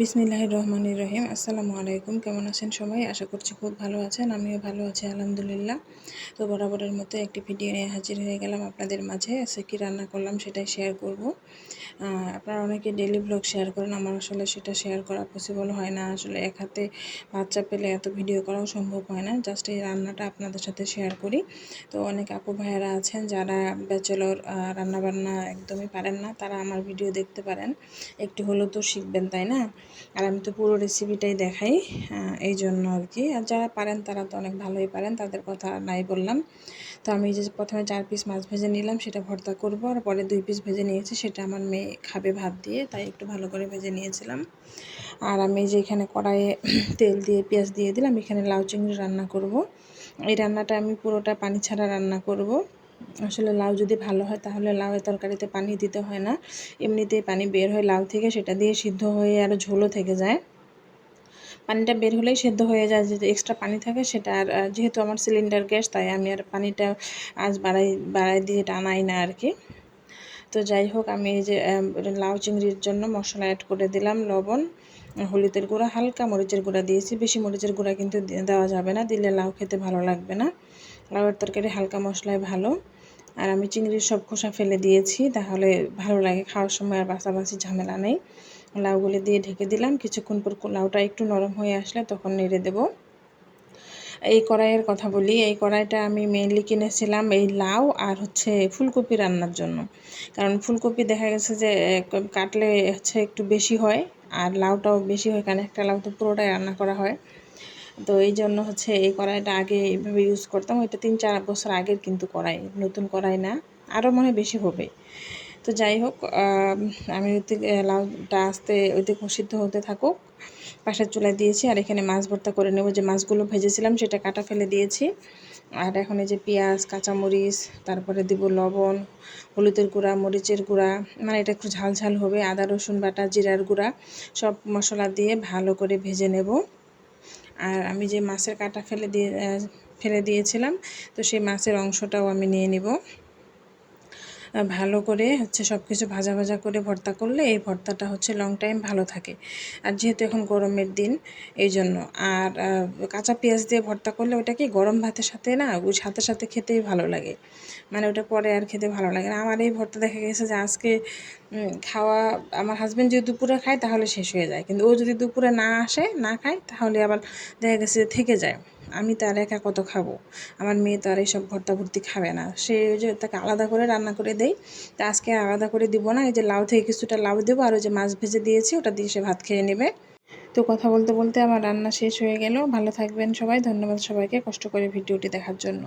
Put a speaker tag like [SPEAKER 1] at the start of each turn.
[SPEAKER 1] বিসমিল্লাহ রহমান রহিম। আসসালামু আলাইকুম। কেমন আছেন সবাই? আশা করছি খুব ভালো আছেন। আমিও ভালো আছি, আলহামদুলিল্লাহ। তো বরাবরের মতো একটি ভিডিও নিয়ে হাজির হয়ে গেলাম আপনাদের মাঝে। সে কী রান্না করলাম সেটাই শেয়ার করব। আপনারা অনেকে ডেলি ব্লগ শেয়ার করেন, আমার আসলে সেটা শেয়ার করা পসিবল হয় না। আসলে এক হাতে বাচ্চা পেলে এত ভিডিও করাও সম্ভব হয় না। জাস্ট এই রান্নাটা আপনাদের সাথে শেয়ার করি। তো অনেক আপু ভাইয়েরা আছেন যারা ব্যাচেলর রান্নাবান্না একদমই পারেন না। তারা আমার ভিডিও দেখতে পারেন। একটু হলেও তো শিখবেন, তাই না? আর আমি তো পুরো রেসিপিটাই দেখাই এই জন্য আর কি। আর যারা পারেন তারা তো অনেক ভালোই পারেন, তাদের কথা নাই বললাম। তো আমি যে প্রথমে চার পিস মাছ ভেজে নিলাম, সেটা ভর্তা করব। আর পরে দুই পিস ভেজে নিয়েছি, সেটা আমার মেয়ে খাবে ভাত দিয়ে, তাই একটু ভালো করে ভেজে নিয়েছিলাম। আর আমি যে এখানে কড়াইয়ে তেল দিয়ে পেঁয়াজ দিয়ে দিলাম, এখানে লাউ চিংড়ি রান্না করব। এই রান্নাটা আমি পুরোটা পানি ছাড়া রান্না করব। আসলে লাউ যদি ভালো হয় তাহলে লাউয়ের তরকারিতে পানি দিতে হয় না। এমনিতেই পানি বের হয় লাউ থেকে, সেটা দিয়ে সিদ্ধ হয়ে আরও ঝোলও থেকে যায়। পানিটা বের হলেই সেদ্ধ হয়ে যায়, যে এক্সট্রা পানি থাকে সেটা আর যেহেতু আমার সিলিন্ডার গ্যাস, তাই আমি আর পানিটা আজ বাড়াই বাড়াই দিয়ে টানাই না আর কি। তো যাই হোক, আমি এই যে লাউ চিংড়ির জন্য মশলা অ্যাড করে দিলাম, লবণ, হলুদের গুঁড়া, হালকা মরিচের গুঁড়া দিয়েছি। বেশি মরিচের গুঁড়া কিন্তু দেওয়া যাবে না, দিলে লাউ খেতে ভালো লাগবে না। লাউয়ের তরকারি হালকা মশলায় ভালো। আর আমি চিংড়ির সব খোসা ফেলে দিয়েছি, তাহলে ভালো লাগে খাওয়ার সময় আর বাসাবাসি ঝামেলা নেই। লাউগুলি দিয়ে ঢেকে দিলাম, কিছুক্ষণ পর লাউটা একটু নরম হয়ে আসলে তখন নেড়ে দেব। এই কড়াইয়ের কথা বলি, এই কড়াইটা আমি মেনলি কিনেছিলাম এই লাউ আর হচ্ছে ফুলকপি রান্নার জন্য। কারণ ফুলকপি দেখা গেছে যে কাটলে হচ্ছে একটু বেশি হয়, আর লাউটাও বেশি হয়, কারণ একটা লাউ তো পুরোটাই রান্না করা হয়। তো এই জন্য হচ্ছে এই কড়াইটা আগে এইভাবে ইউজ করতাম। ওইটা তিন, চার বছর আগের কিন্তু কড়াই, নতুন কড়াই না। আরও মনে হয় বেশি হবে। তো যাই হোক, আমি ওইতে লাউটা আসতে ওইতে সিদ্ধ হতে থাকুক। পাশের চুলায় দিয়েছি আর এখানে মাছ ভর্তা করে নেব। যে মাছগুলো ভেজেছিলাম সেটা কাটা ফেলে দিয়েছি। আর এখন এই যে পেঁয়াজ, কাঁচামরিচ, তারপরে দিব লবণ, হলুদের গুঁড়া, মরিচের গুঁড়া। মানে এটা একটু ঝাল ঝাল হবে। আদা, রসুন বাটা, জিরার গুঁড়া সব মশলা দিয়ে ভালো করে ভেজে নেব। আর আমি যে মাছের কাটা ফেলে দিয়ে ফেলে দিয়েছিলাম, তো সেই মাছের অংশটাও আমি নিয়ে নিব। ভালো করে হচ্ছে সব কিছু ভাজা ভাজা করে ভর্তা করলে এই ভর্তাটা হচ্ছে লং টাইম ভালো থাকে। আর যেহেতু এখন গরমের দিন, এই জন্য। আর কাঁচা পেঁয়াজ দিয়ে ভর্তা করলে ওটা কি গরম ভাতের সাথে না, ওই সাথে সাথে খেতেই ভালো লাগে? মানে ওটা পরে আর খেতে ভালো লাগে না। আমার এই ভর্তা দেখা গেছে যে আজকে খাওয়া, আমার হাজব্যান্ড যদি দুপুরে খায় তাহলে শেষ হয়ে যায়। কিন্তু ও যদি দুপুরে না আসে, না খায় তাহলে আবার দেখা গেছে থেকে যায়। আমি তার একা কত খাব? আমার মেয়ে তো আর এইসব ভর্তা ভর্তি খাবে না। সে যে তাকে আলাদা করে রান্না করে দেয়। তা আজকে আলাদা করে দিব না, এই যে লাউ থেকে কিছুটা লাউ দেবো আর ওই যে মাছ ভেজে দিয়েছি, ওটা দিয়ে সে ভাত খেয়ে নেবে। তো কথা বলতে বলতে আমার রান্না শেষ হয়ে গেল। ভালো থাকবেন সবাই। ধন্যবাদ সবাইকে কষ্ট করে ভিডিওটি দেখার জন্য।